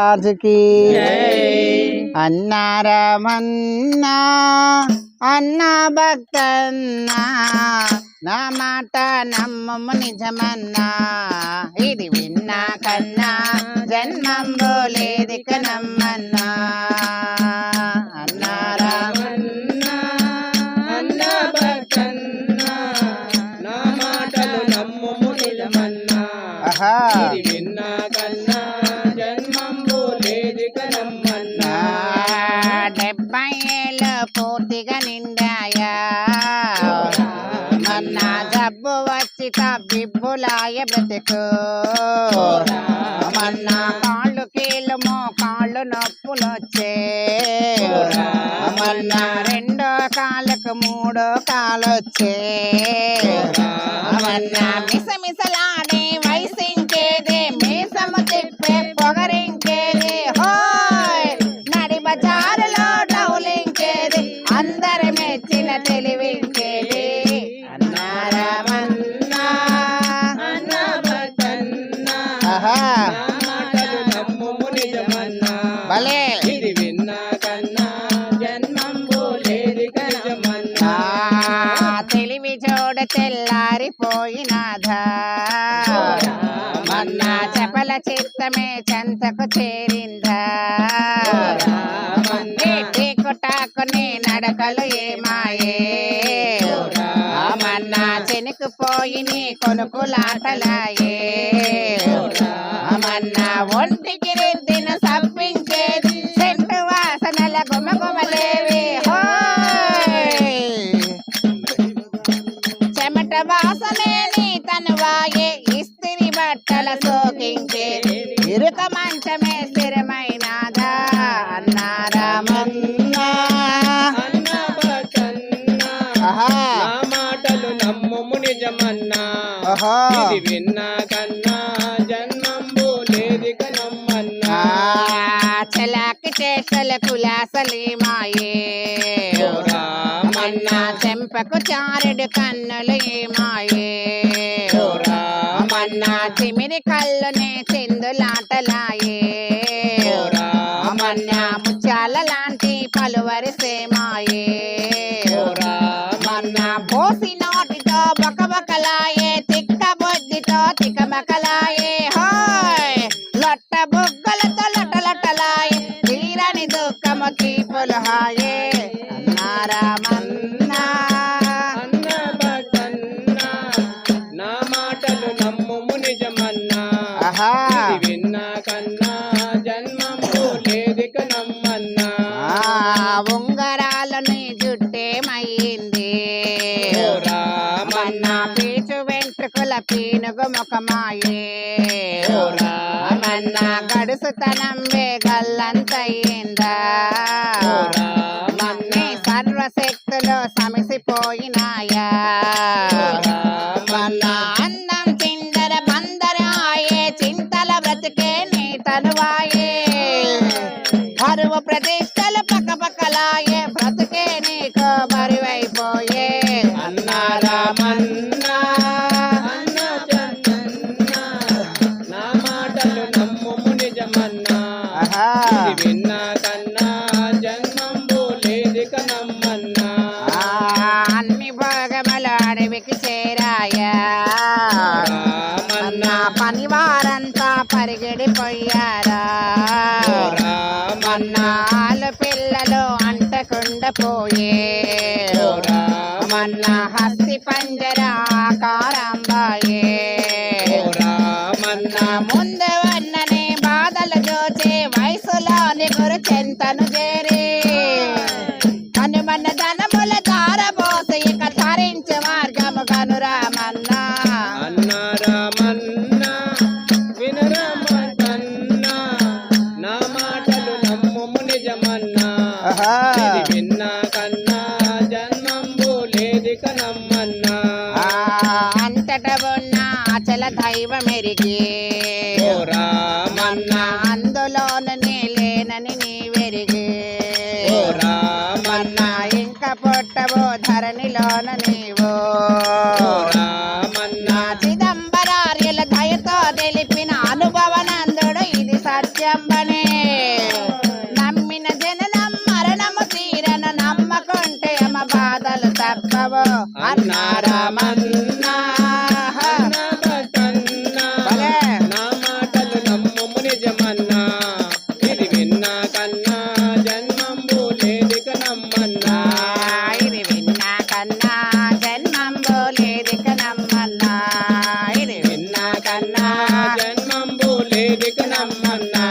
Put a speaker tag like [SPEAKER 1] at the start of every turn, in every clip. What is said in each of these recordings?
[SPEAKER 1] రాజుకి అన్నారమన్నా అన్న భక్తన్నా నా మాట నమ్మము నిజమన్నా. ఇది విన్నా కన్నా జన్మంబో లేదిక నమ్మన్నా. జబ్బు వచ్చి తబ్బిబ్బులాయ బ్రతుకు. మొన్న కాళ్ళు కీళ్ళు మోకాళ్ళు నొప్పులు వచ్చే మొన్న రెండో కాళ్ళకు మూడో కాలు వచ్చే మొన్న మిసమిసలాడే భలే.
[SPEAKER 2] ఇది విన్నా కన్నా జన్మంబు లేదిక నిజమన్నా
[SPEAKER 1] ఆ, తెలివి చూడ తెల్లారిపోయినాదా మొన్న చపల చిత్తమే చెంతకు చేరిందా. టాకుని నడకలు ఏమాయే చెనుకు పోయి నీ కొనుకులాటలాయే ఆ మొన్న ఒంటికి రిద్దిన సప్పించేది చెట్టు వాసనల గుమగుమలేవి చెమట వాసనే నీ తనువాయే ఇస్తిరి బట్టల సోకించేది. ఇరుక మంచమే స్థిరమైనదా? అన్నారామన్నా.
[SPEAKER 2] అన్న
[SPEAKER 1] ఓహో
[SPEAKER 2] ఇది విన్నా కన్నా జన్మంబు లేదిక నమ్మన్నా?
[SPEAKER 1] ఆ, చలాకి చేసల కులాసలి మాయే. మన్న చెంపకు చారుడు కన్నులు మాయే. మన్న చిమిరి కళ్ళునే చిందులాటలాయే. నోటితో బకబకలాయే తిక్క బొద్దితో తికమకలాయే. హాయ్! లొట్ట బొగ్గలతో లొట్టలొట్టలాయే తీరని దుఃఖము కీపులు హాయే. వెంట్రుకల పీనుగు ముఖమాయే మొన్న గడుసుతనం వేగల్లంతయిందా మన్ని సర్వశక్తులు సమిసిపోయినాయా? అన్నం అందం చిందర బందర ఆయే చింతల బ్రతికే నీ తనువాయే పరువు ప్రతిష్టలు పక్కపక్కలాయే బ్రతికే నీకు బరువైపోయే అన్నారామన్నా పరిగెడిపోయారా? మొన్న ఆలు పిల్లలు అంటకుండా పోయే
[SPEAKER 2] లేదిక నమ్మన్నా
[SPEAKER 1] అంతట ఉన్న అచల దైవం ఎరిగి.
[SPEAKER 2] ఓ రామన్నా.
[SPEAKER 1] మన్న అందులోన నీ లేనని నీ వెరిగి
[SPEAKER 2] ఓ రామన్నా.
[SPEAKER 1] మన్న ఇంకా పుట్టవో ధరణిలోన నీవు.
[SPEAKER 2] ఓ రామన్నా.
[SPEAKER 1] నా చిదంబరార్యుల దయతో తెలిపిన అనుభవనందుడు ఇది సత్యంబనే
[SPEAKER 2] విన్నా కన్నా జన్మంబు లేదిక నమ్మన్నా.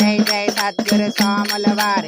[SPEAKER 1] జై జై సద్గురు స్వాముల వారి